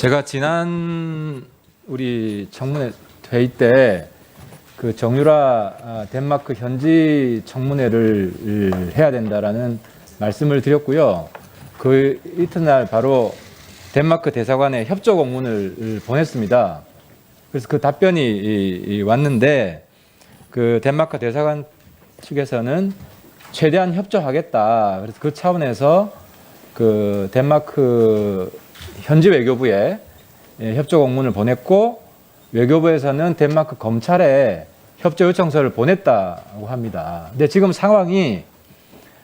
제가 지난 우리 청문회 회의 때 그 정유라 아, 덴마크 현지 청문회를 해야 된다라는 말씀을 드렸고요. 그 이튿날 바로 덴마크 대사관에 협조 공문을 보냈습니다. 그래서 그 답변이 왔는데 그 덴마크 대사관 측에서는 최대한 협조하겠다. 그래서 그 차원에서 그 덴마크 현지 외교부에 예, 협조 공문을 보냈고 외교부에서는 덴마크 검찰에 협조 요청서를 보냈다고 합니다. 근데 지금 상황이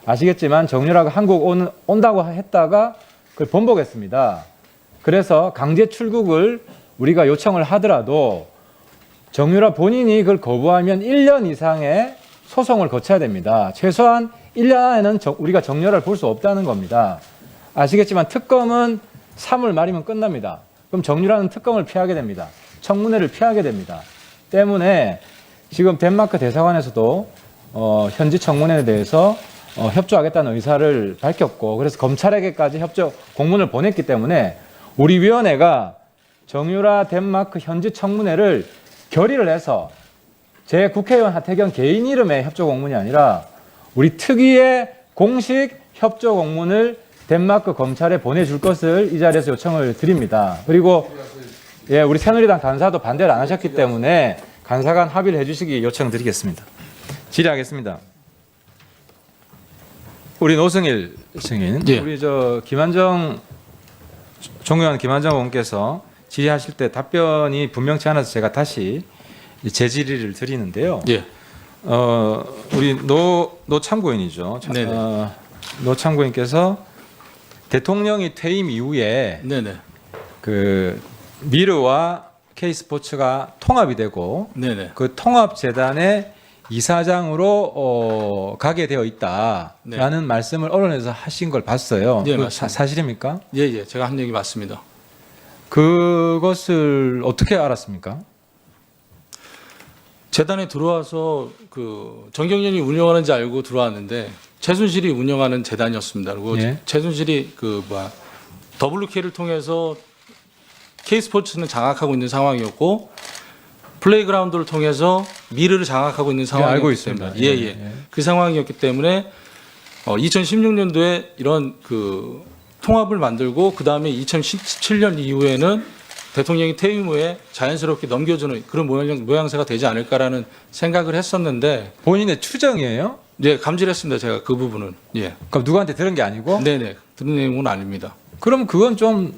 아시겠지만 정유라가 한국 온, 온다고 했다가 그걸 번복했습니다. 그래서 강제 출국을 우리가 요청을 하더라도 정유라 본인이 그걸 거부하면 1년 이상의 소송을 거쳐야 됩니다. 최소한 1년 안에는 정- 우리가 정유라를 볼 수 없다는 겁니다. 아시겠지만 특검은 3월 말이면 끝납니다. 그럼 정유라는 특검을 피하게 됩니다. 청문회를 피하게 됩니다. 때문에 지금 덴마크 대사관에서도 어, 현지 청문회에 대해서 어, 협조하겠다는 의사를 밝혔고 그래서 검찰에게까지 협조 공문을 보냈기 때문에 우리 위원회가 정유라 덴마크 현지 청문회를 결의를 해서 제 국회의원 하태경 개인 이름의 협조 공문이 아니라 우리 특위의 공식 협조 공문을 덴마크 검찰에 보내줄 것을 이 자리에서 요청을 드립니다. 그리고 예, 우리 새누리당 간사도 반대를 안 하셨기 때문에 간사 간 합의를 해주시기 요청드리겠습니다. 질의하겠습니다. 우리 노승일 증인, 예. 우리 저 김한정 존경하는 김한정 의원께서 질의하실 때 답변이 분명치 않아서 제가 다시 재질의를 드리는데요. 예. 어, 우리 노, 노 참고인이죠. 어, 노 참고인께서 대통령이 퇴임 이후에 네네. 그 미르와 K스포츠가 통합이 되고 네네. 그 통합 재단의 이사장으로 어, 가게 되어 있다라는 말씀을 언론에서 하신 걸 봤어요. 네, 그 맞습니다. 사, 사실입니까? 예, 예. 제가 한 얘기 맞습니다. 그것을 어떻게 알았습니까? 재단에 들어와서 그 정경련이 운영하는지 알고 들어왔는데 최순실이 운영하는 재단이었습니다. 그리고 예. 최순실이 그 뭐야 WK를 통해서 K스포츠는 장악하고 있는 상황이었고 플레이그라운드를 통해서 미르를 장악하고 있는 상황이었기 알고 있습니다. 때문에 예, 예, 예. 예. 그 상황이었기 때문에 어, 2016년도에 이런 그 통합을 만들고 그 다음에 2017년 이후에는 대통령이 퇴임 후에 자연스럽게 넘겨주는 그런 모양, 모양 새가 되지 않을까라는 생각을 했었는데 본인의 추정이에요? 예, 감지했습니다. 제가 그 부분은 예, 그럼 누구한테 들은 게 아니고? 네 네 들은 내용은 아닙니다. 그럼 그건 좀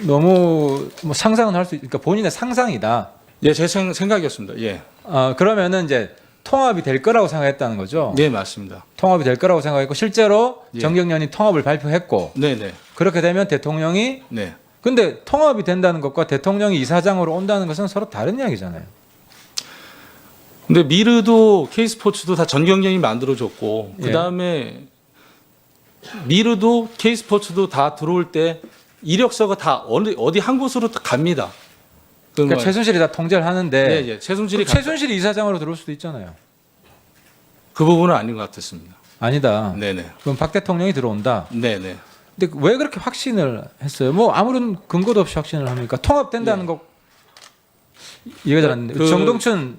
너무 뭐 상상은 할 수 있으니까 본인의 상상이다. 예, 제 생, 생각이었습니다. 예, 어, 그러면은 이제 통합이 될 거라고 생각했다는 거죠. 네 맞습니다. 통합이 될 거라고 생각했고 실제로 예. 정경련이 통합을 발표했고 네 네 그렇게 되면 대통령이 네. 근데 통합이 된다는 것과 대통령이 이사장으로 온다는 것은 서로 다른 이야기잖아요. 근데 미르도 K스포츠도 다 전경련이 만들어줬고 예. 그 다음에 미르도 K스포츠도 다 들어올 때 이력서가 다 어디 어디 한 곳으로 다 갑니다. 그 그러니까 뭐- 최순실이 다 통제를 하는데 예, 예. 최순실이 최순실이 이사장으로 들어올 수도 있잖아요. 그 부분은 아닌 것 같았습니다. 아니다. 네네 그럼 박 대통령이 들어온다. 네네 근데 왜 그렇게 확신을 했어요? 뭐 아무런 근거도 없이 확신을 합니까? 통합된다는 거 이해가 잘안 돼. 그- 정동춘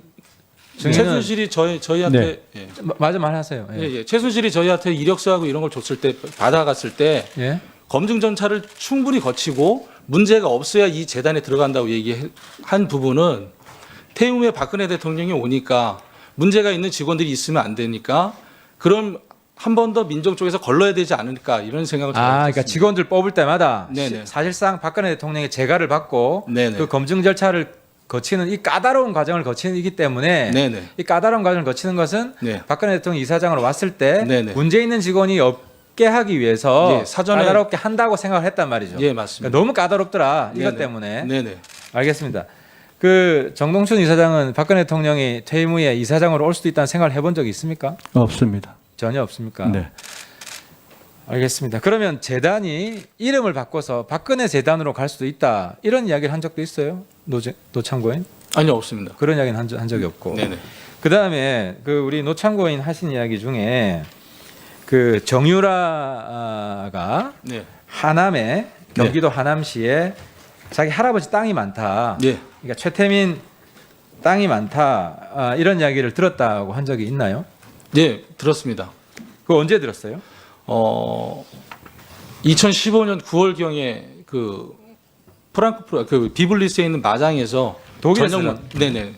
최순실이 저희 저희한테 예. 마- 맞아 말하세요. 예, 예. 예. 최순실이 저희한테 이력서하고 이런 걸 줬을 때 받아갔을 때 예. 검증 절차를 충분히 거치고 문제가 없어야 이 재단에 들어간다고 얘기한 부분은 퇴임 후에 박근혜 대통령이 오니까 문제가 있는 직원들이 있으면 안 되니까 그럼 한 번 더 민정 쪽에서 걸러야 되지 않을까 이런 생각을 아, 저는 그러니까 했습니다. 직원들 뽑을 때마다 네네. 시- 사실상 박근혜 대통령의 재가를 받고 네네. 그 검증 절차를 거치는 이 까다로운 과정을 거치는 이기 때문에 네네 이 까다로운 과정을 거치는 것은 네. 박근혜 대통령 이사장으로 왔을 때 네네. 문제 있는 직원이 없게 하기 위해서 예, 사전에- 까다롭게 한다고 생각을 했단 말이죠. 예 맞습니다. 그러니까 너무 까다롭더라 이것 네네. 때문에 네네 알겠습니다. 그 정동춘 이사장은 박근혜 대통령이 퇴임 후에 이사장으로 올 수도 있다는 생각을 해본 적이 있습니까? 없습니다. 전혀 없습니까? 네. 알겠습니다. 그러면 재단이 이름을 바꿔서 박근혜 재단으로 갈 수도 있다 이런 이야기를 한 적도 있어요? 노재, 노창고인 아니요 없습니다. 그런 이야기는 한, 적- 한 적이 없고. 네네 그 다음에 그 우리 노창고인 하신 이야기 중에 그 정유라가 네 하남에 경기도 하남시에 자기 할아버지 땅이 많다. 예. 그러니까 최태민 땅이 많다. 아, 이런 이야기를 들었다고 한 적이 있나요? 예, 들었습니다. 그거 언제 들었어요? 어 2015년 9월 경에 그 프랑크푸르 그 비블리스에 있는 마장에서 독일에서 전용 네네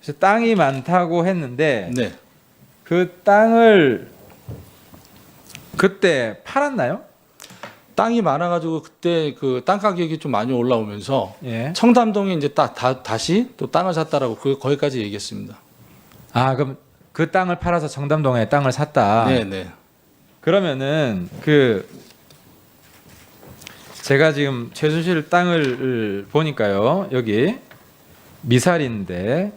그래서 땅이 많다고 했는데 네 그 땅을 그때 팔았나요? 땅이 많아가지고 그때 그 땅 가격이 좀 많이 올라오면서 예. 청담동에 이제 딱 다, 다시 또 땅을 샀다라고 그 거기까지 얘기했습니다. 아 그럼 그 땅을 팔아서 정담동에 땅을 샀다. 네네 그러면은 그 제가 지금 최순실 땅을 보니까요 여기 미살인데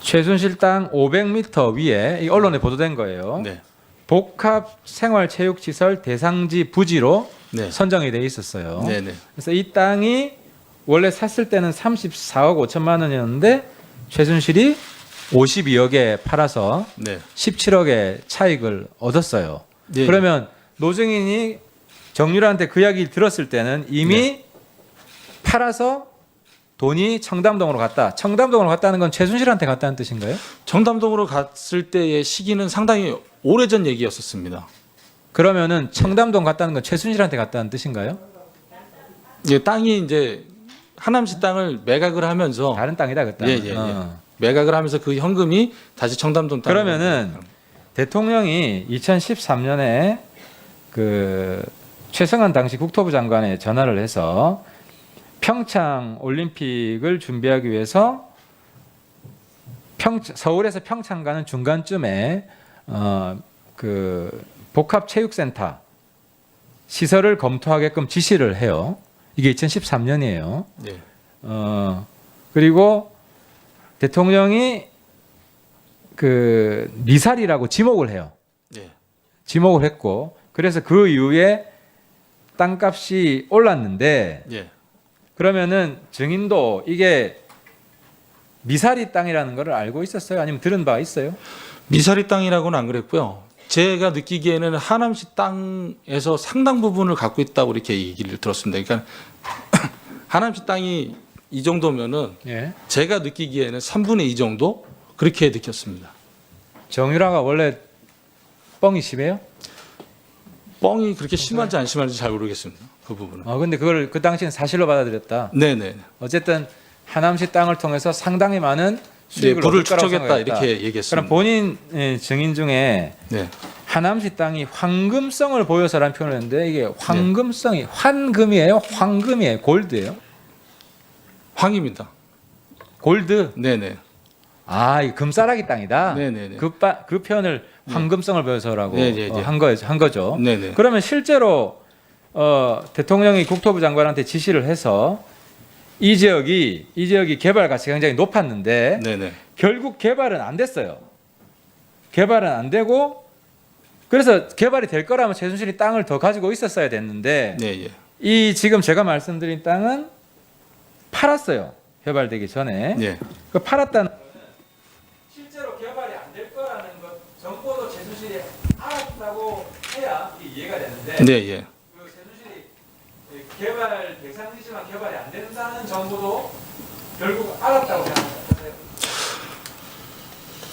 최순실 땅 500m 위에 이 언론에 보도된 거예요. 네 복합 생활 체육 시설 대상지 부지로 네. 선정이 돼 있었어요. 네네 그래서 이 땅이 원래 샀을 때는 34억 5천만 원이었는데 최순실이 52억에 팔아서 네. 17억의 차익을 얻었어요. 네. 그러면 노정인이 정유라한테 그 이야기를 들었을 때는 이미 네. 팔아서 돈이 청담동으로 갔다. 청담동으로 갔다는 건 최순실한테 갔다는 뜻인가요? 청담동으로 갔을 때의 시기는 상당히 오래전 얘기였었습니다. 그러면은 청담동 갔다는 건 최순실한테 갔다는 뜻인가요? 예, 땅이 이제 하남시 땅을 매각을 하면서 다른 땅이다 그 땅. 예, 예, 예. 어. 매각을 하면서 그 현금이 다시 청담동 땅 그러면은 대통령이 2013년에 그 최승환 당시 국토부 장관에 전화를 해서 평창 올림픽을 준비하기 위해서 평 서울에서 평창 가는 중간쯤에 어 그 복합 체육센터 시설을 검토하게끔 지시를 해요. 이게 2013년이에요. 예. 어 그리고 대통령이 그 미살이라고 지목을 해요. 예. 지목을 했고 그래서 그 이후에 땅값이 올랐는데 예. 그러면은 증인도 이게 미사리 땅이라는 거를 알고 있었어요? 아니면 들은 바 있어요? 미사리 땅이라고는 안 그랬고요. 제가 느끼기에는 하남시 땅에서 상당 부분을 갖고 있다고 이렇게 얘기를 들었습니다. 그러니까 하남시 땅이 이 정도면은 예. 제가 느끼기에는 3분의 2 정도 그렇게 느꼈습니다. 정유라가 원래 뻥이 심해요? 뻥이 그렇게 심한지 안 심한지 잘 모르겠습니다. 그 부분은. 어 근데 그걸 그 당시엔 사실로 받아들였다. 네네. 어쨌든 하남시 땅을 통해서 상당히 많은 네, 수익을 불을 얻을 거라고 축적했다 생각했다. 이렇게 얘기했습니다. 그럼 본인 예, 증인 중에 네. 하남시 땅이 황금성을 보여서라는 표현을 했는데 이게 황금성이 환금이에요? 황금이에요? 골드예요? 황입니다. 골드? 네네. 아, 이 금싸라기 땅이다. 네네네. 그, 빠, 그 표현을 황금성을 보여서라고 네, 네, 어, 네. 한, 거, 한 거죠. 네네. 그러면 실제로 어, 대통령이 국토부 장관한테 지시를 해서 이 지역이 이 지역이 개발 가치가 굉장히 높았는데 네네. 결국 개발은 안 됐어요. 개발은 안 되고 그래서 개발이 될 거라면 최순실이 땅을 더 가지고 있었어야 됐는데 네, 예. 이 지금 제가 말씀드린 땅은 팔았어요. 개발되기 전에. 예. 그 팔았다는 실제로 개발이 안 될 거라는 것 정보도 최순실이 알았다고 해야 이해가 되는데 네, 예. 그 최순실이 개발 대상이지만 개발이 안 된다는 정보도 결국 알았다고 생각합니다.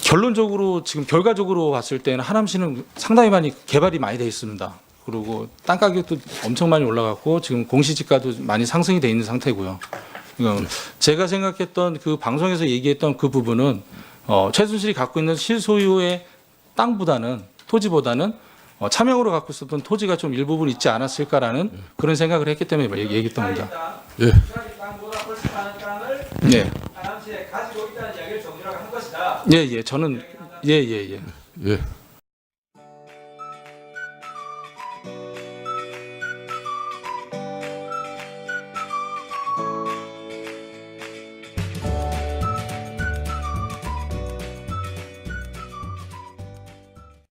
결론적으로 지금 결과적으로 봤을 때는 하남시는 상당히 많이 개발이 많이 돼 있습니다. 그리고 땅 가격도 엄청 많이 올라갔고 지금 공시지가도 많이 상승이 돼 있는 상태고요. 그러니까 제가 생각했던 그 방송에서 얘기했던 그 부분은 어, 최순실이 갖고 있는 실소유의 땅보다는 토지보다는 어, 차명으로 갖고 있었던 토지가 좀 일부분 있지 않았을까라는 그런 생각을 했기 때문에 얘기- 얘기했던 겁니다. 예. 예. 땅보다 훨씬 많은 땅을 네, 하남시에 가지고 있다는 이야기를 정유라가 한 것이다. 예, 예, 저는 예, 예, 예. 예.